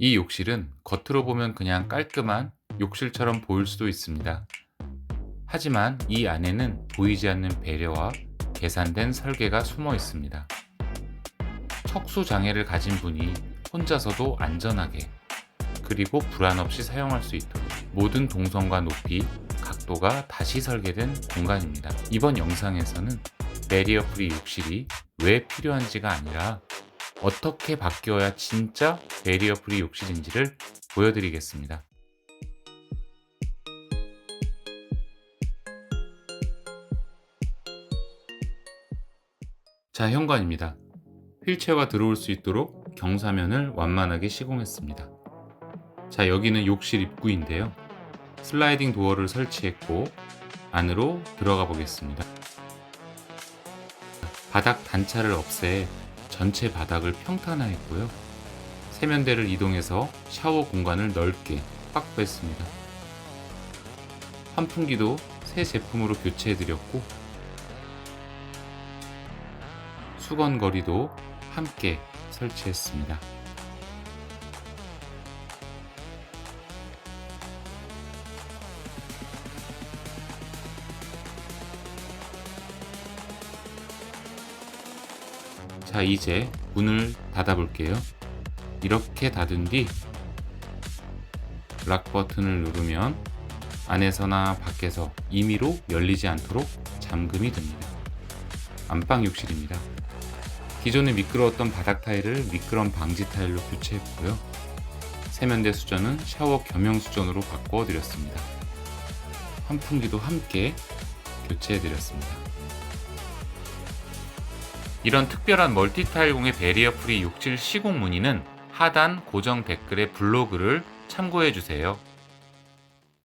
이 욕실은 겉으로 보면 그냥 깔끔한 욕실처럼 보일 수도 있습니다. 하지만 이 안에는 보이지 않는 배려와 계산된 설계가 숨어 있습니다. 척수 장애를 가진 분이 혼자서도 안전하게 그리고 불안 없이 사용할 수 있도록 모든 동선과 높이, 각도가 다시 설계된 공간입니다. 이번 영상에서는 베리어 프리 욕실이 왜 필요한지가 아니라 어떻게 바뀌어야 진짜 베리어 프리 욕실인지를 보여드리겠습니다. 자, 현관입니다. 휠체어가 들어올 수 있도록 경사면을 완만하게 시공했습니다. 자, 여기는 욕실 입구인데요. 슬라이딩 도어를 설치했고 안으로 들어가 보겠습니다. 바닥 단차를 없애 전체 바닥을 평탄화했고요. 세면대를 이동해서 샤워 공간을 넓게 확보했습니다. 환풍기도 새 제품으로 교체해드렸고 수건 거리도 함께 설치했습니다. 자, 이제 문을 닫아 볼게요. 이렇게 닫은 뒤 락 버튼을 누르면 안에서나 밖에서 임의로 열리지 않도록 잠금이 됩니다. 안방 욕실입니다. 기존에 미끄러웠던 바닥 타일을 미끄럼 방지 타일로 교체했고요. 세면대 수전은 샤워 겸용 수전으로 바꿔 드렸습니다. 환풍기도 함께 교체해 드렸습니다. 이런 특별한 멀티타일공의 베리어 프리 욕실 시공 문의는 하단 고정 댓글의 블로그를 참고해 주세요.